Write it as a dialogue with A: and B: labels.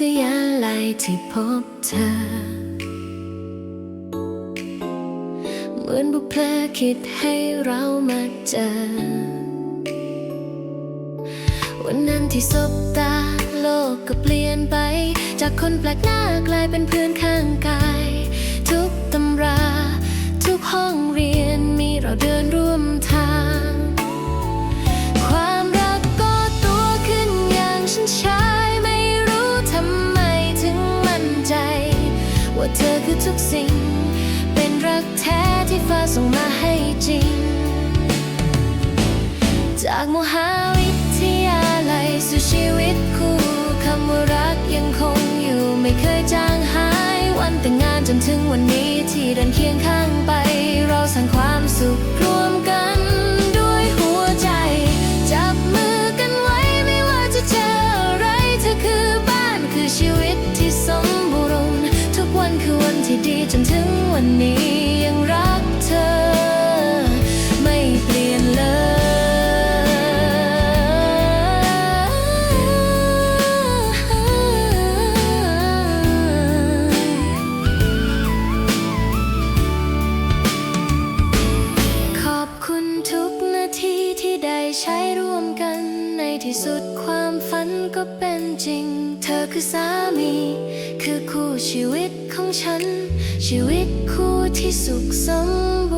A: ที่พบเธอ เหมือนบุพเพลคิดให้เรามาเจอ วันนั้นที่สบตาโลกก็เปลี่ยนไป จากคนแปลกหน้ากลายเป็นเพื่อนข้างกาย ว่าเธอคือทุกสิ่ง เป็นรักแท้ที่ฟ้าส่งมาให้จริง จากมหาวิทยาลัยสู่ชีวิตคู่คำว่ารักยังคงอยู่ไม่เคยจางหาย วันแต่งงานจนถึงวันนี้ที่เดินเคียงข้าง ที่ดีจนถึงวันนี้ยังรักเธอ ไม่เปลี่ยนเลย ขอบคุณทุกนาทีที่ได้ใช้ร่วมกัน ในที่สุดความฝันก็เป็นจริง เธอคือสามี คือคู่ชีวิต ของฉัน ชีวิตคู่ที่สุขสมบูรณ์